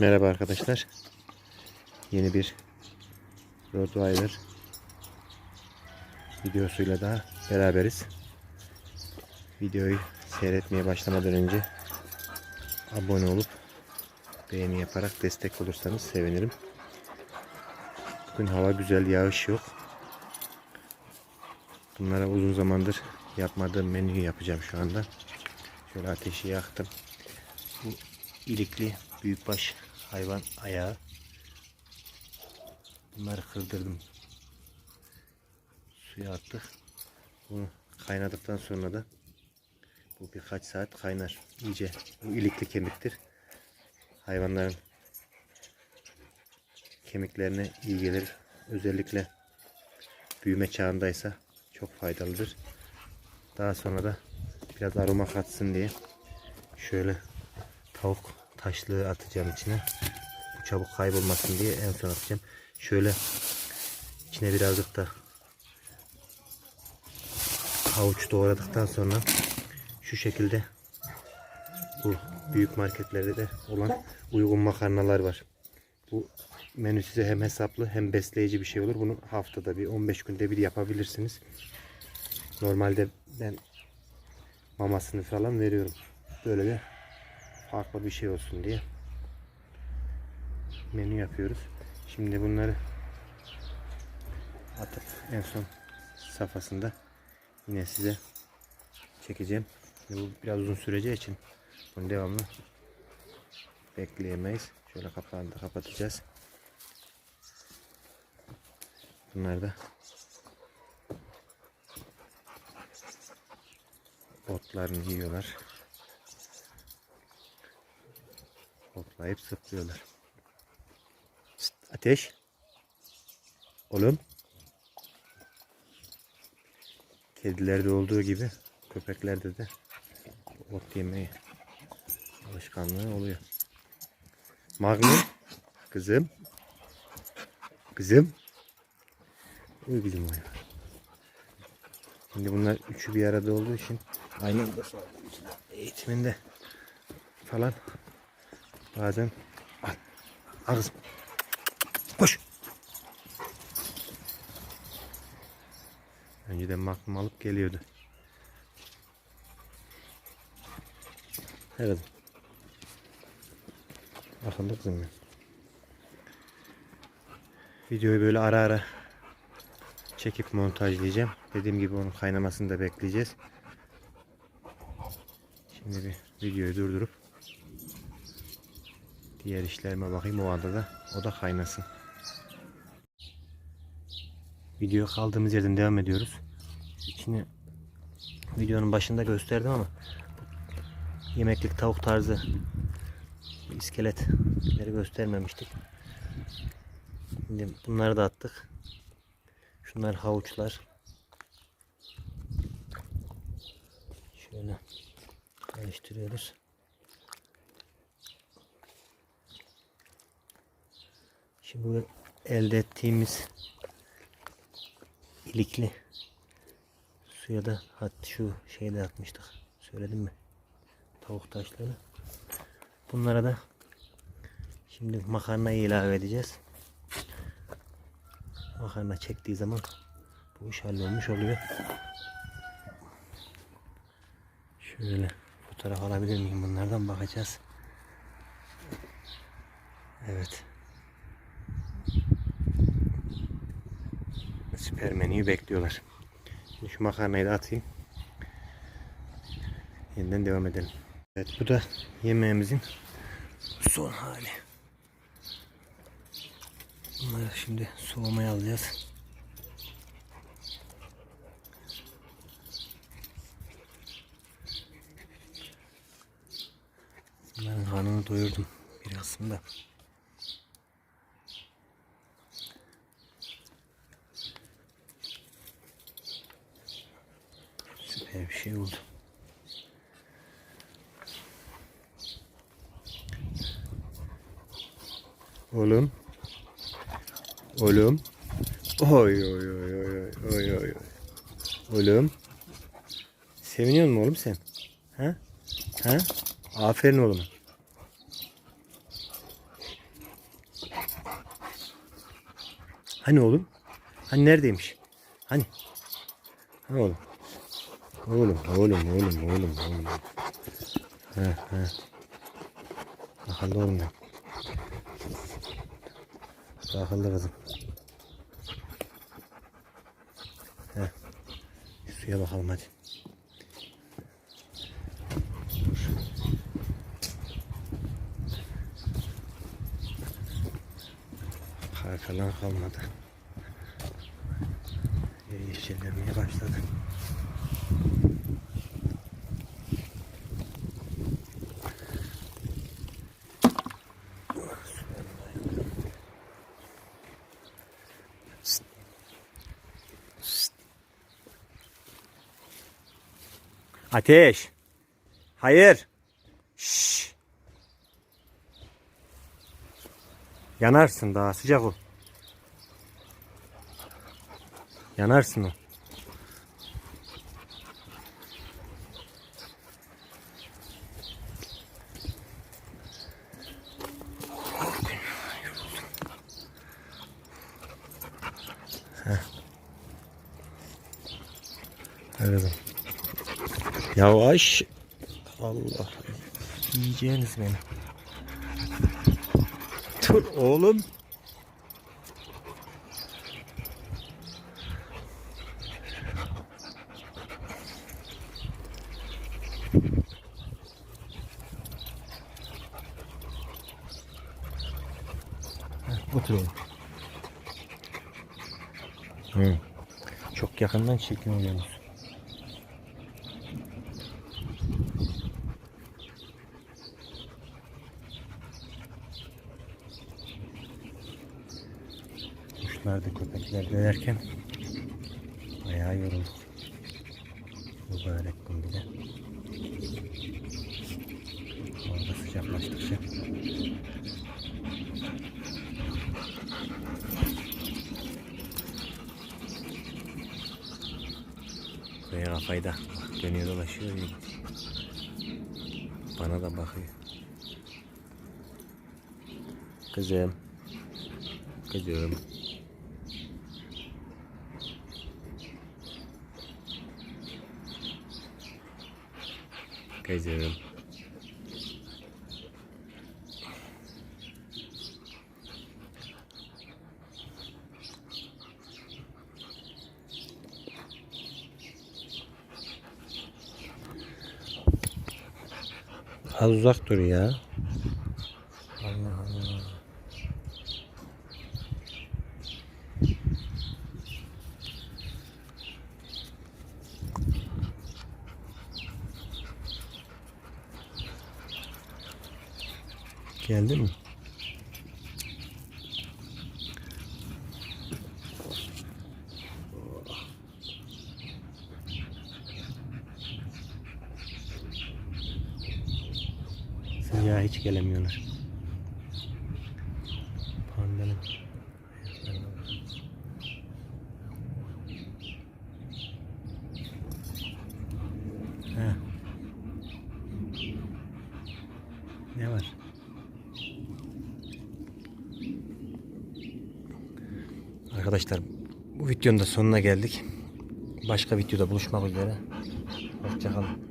Merhaba arkadaşlar. Yeni bir Rottweiler videosuyla daha beraberiz. Videoyu seyretmeye başlamadan önce abone olup beğeni yaparak destek olursanız sevinirim. Bugün hava güzel, yağış yok. Bunlara uzun zamandır yapmadığım menüyü yapacağım şu anda. Şöyle ateşi yaktım. Bu ilikli büyükbaş hayvan ayağı. Bunları kırdırdım. Suya attık. Bunu kaynadıktan sonra da bu birkaç saat kaynar. İyice bu ilikli kemiktir. Hayvanların kemiklerine iyi gelir. Özellikle büyüme çağındaysa çok faydalıdır. Daha sonra da biraz aroma katsın diye şöyle tavuk taşlığı atacağım içine. Bu çabuk kaybolmasın diye en son atacağım. Şöyle içine birazcık da havuç doğradıktan sonra şu şekilde bu büyük marketlerde de olan uygun makarnalar var. Bu menü size hem hesaplı hem besleyici bir şey olur. Bunu haftada bir 15 günde bir yapabilirsiniz. Normalde ben mamasını falan veriyorum. Böyle de farklı bir şey olsun diye menü yapıyoruz. Şimdi bunları atıp en son safhasında yine size çekeceğim. Şimdi bu biraz uzun süreceği için bunu devamlı bekleyemeyiz. Şöyle kapağını da kapatacağız. Bunlar da otlarını yiyorlar. Hoplayıp zıplıyorlar. Şşt, ateş. Oğlum. Kedilerde olduğu gibi köpeklerde de ot yemeyi alışkanlığı oluyor. Magnum. Kızım. Kızım. Uy bizim oyun. Şimdi bunlar üçü bir arada olduğu için aynı eğitiminde falan bazen al, al kızım. Koş. Önceden maklum alıp geliyordu. Evet. Akıllı kızım benim. Videoyu böyle ara ara çekip montajlayacağım. Dediğim gibi onun kaynamasını da bekleyeceğiz. Şimdi bir videoyu durdurup diğer işlerime bakayım o anda da o da kaynasın. Video kaldığımız yerden devam ediyoruz. İçini videonun başında gösterdim ama yemeklik tavuk tarzı iskeletleri göstermemiştik. Şimdi bunları da attık. Şunlar havuçlar. Şöyle karıştırıyoruz. Şimdi bu elde ettiğimiz ilikli suya da hatta şu şeyle atmıştık. Söyledim mi? Tavuk taşları. Bunlara da şimdi makarnayı ilave edeceğiz. Makarna çektiği zaman bu iş hallolmuş oluyor. Şöyle fotoğraf alabilir miyim bunlardan bakacağız. Evet. Süper menüyü bekliyorlar. Şimdi şu makarnayı da atayım. Yeniden devam edelim. Evet bu da yemeğimizin son hali. Bunları şimdi soğumaya alacağız. Bunların karnını doyurdum bir aslında. Şöyle bir şey oldu. Oğlum. Oğlum. Oy oy oy oy oy oy. Oğlum. Seviniyor musun oğlum sen? Ha? Ha? Aferin oğlum. Hani oğlum? Hani neredeymiş? Hani? Hani oğlum? Oğlum, oğlum, oğlum, oğlum, oğlum. Ha, ha. Akıllı oğlum ben. Akıllı kızım. Heh. Suya bakalım hadi. Kar falan kalmadı. Yeşillenmeye başladı. Ateş. Hayır. Şşş. Yanarsın daha sıcak o. Yanarsın o. Heh. Evet. Yavaş. Allah. Yiyeceğiniz beni. Dur oğlum. Otur oğlum. Hı. Çok yakından çekiyor yalnız. Kuşlar da köpekler dönerken bayağı yorulduk. Mübarek gün bir de. Orada sıcaklaştıkça Buraya kafayı da dönüyor dolaşıyor. Bana da bakıyor. Kızım. Kızım. Kızım. Az uzak dur ya. Allah Allah. Geldi mi? Sıcağa hiç gelemiyorlar. Pandanın. Ne var? Arkadaşlar bu videonun da sonuna geldik. Başka videoda buluşmak üzere. Hoşçakalın.